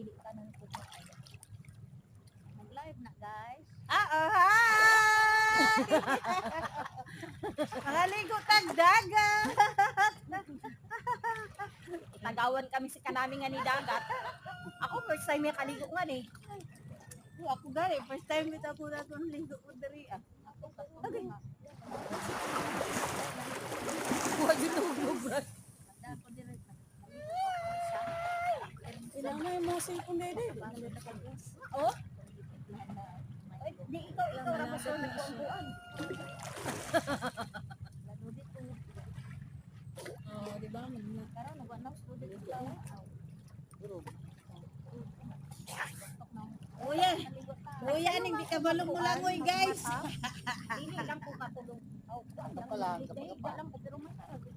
dili ka nang puno. Mag-live na guys. Ah, oh, hi! Nakaligo tag dagat. Tagawan kami si kanami nga ni dagat. Ako first time yung kaligo nga ni. Ako gani, first time kita ko na itong ligo ko diri ah. Okay. Huwag yun nahulog bro. Na mga cellphone dede. Oh? Di ikaw ikaw ra masunod ko ang buwan. Lalo dito. Oh, di ba? Karon nagwanaw ko dito daw. Kuya, kuya, ning di ka balong-mulangoy guys. Dili lang ko katulong. Oh, pala, lang ko.